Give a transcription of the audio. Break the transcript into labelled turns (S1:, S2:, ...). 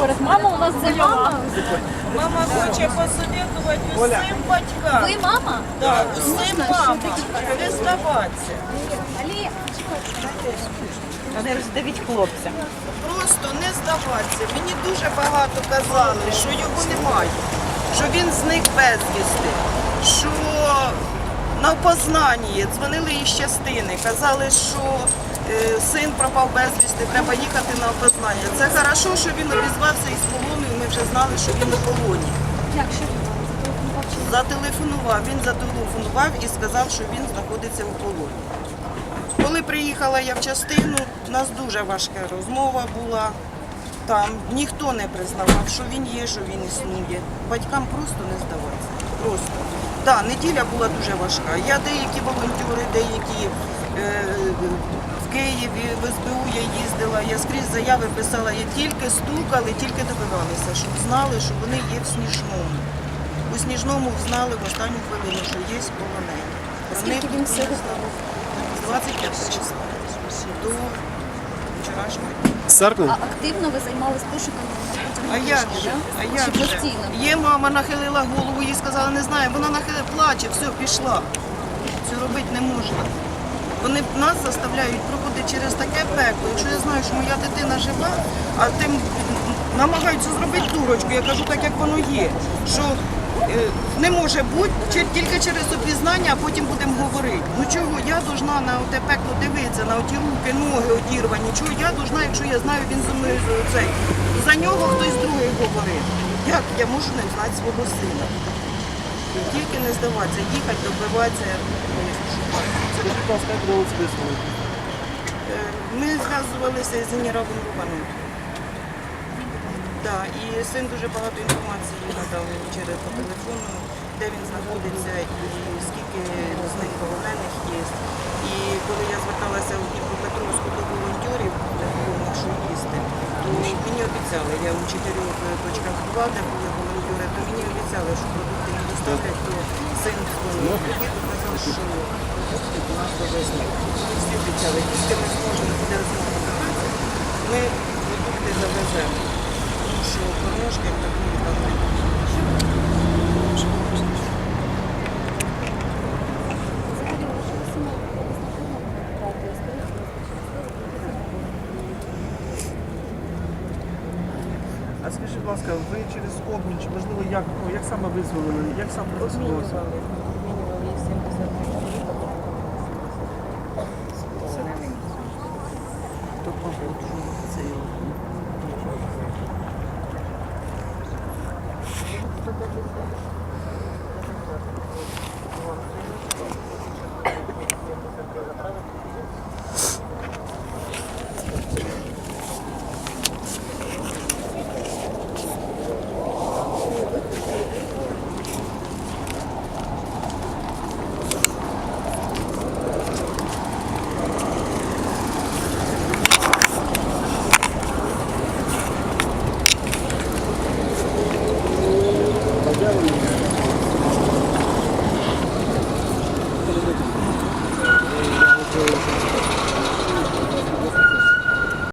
S1: Перед мама у нас це мама.
S2: Мама хоче посоветувати усім батькам.
S1: Ви мама?
S2: Так, усім мамам не здаватися.
S3: Не роздавіть хлопця.
S2: Просто не здаватися. Мені дуже багато казали, що його немає, що він зник безвісти, що на опознанні дзвонили із частини, казали, що е, син пропав безвісти, треба їхати на опознання. Це хорошо, що він обізвався із полону, і ми вже знали, що він у полоні.
S1: Як що зателефонував
S2: він зателефонував і сказав, що він знаходиться у полоні. Коли приїхала я в частину, у нас дуже важка розмова була. Там ніхто не признавав, що він є, що він існує. Батькам просто не здаватися. Просто. Так, неділя була дуже важка. Я деякі волонтери, деякі е, в Києві, в СБУ я їздила, я скрізь заяви писала, я тільки стукали, тільки добивалися, щоб знали, що вони є в Сніжному. У Сніжному знали в останню хвилину, що є полонені. Про
S1: Скільки
S2: них
S1: він
S2: ніхто не знав. З 25 числа до вчорашнього.
S4: Серпня?
S1: А активно ви займались пошуками
S2: А як же? А як же? Є мама нахилила голову, їй сказала, не знаю, вона нахилила, плаче, все, пішла. Це робити не можна. Вони нас заставляють проходити через таке пекло. Якщо я знаю, що моя дитина жива, а тим намагаються зробити дурочку, я кажу так, як воно є. Що е, не може бути тільки через опізнання, а потім будемо говорити. Ну чого я должна на те пекло дивитися, на оті руки, ноги одірвані. Чого я должна, якщо я знаю, він зі мною цей. За нього хтось другий говорив. Як я можу не знати свого сина? Тільки не здаватися, їхати, добиватися.
S4: Будь ласка, як вдалося висловити?
S2: Е, Ми зв'язувалися з генералом Рубаном. Да, і син дуже багато інформації надав через по телефону, де він знаходиться і скільки з них полонених є. І коли я зверталася у Дніпропетровську до волонтерів, де було на що їсти, то мені обіцяли, я у чотирьох е, точках була, де говорю волонтери, то мені обіцяли, що продукти не доставлять, то син дзвонив. Тоді казав, що продукти до нас довезли. Всі обіцяли, тільки ми зможемо буде розмовляти, ми продукти завеземо. Тому що кормушки такої там немає.
S4: А скажіть, будь ласка, ви через обмін, чи можливо, як, ну, як саме визволили, як саме процесувалося?
S2: Обмінювали їх 70 чоловік.
S4: Хто погоджував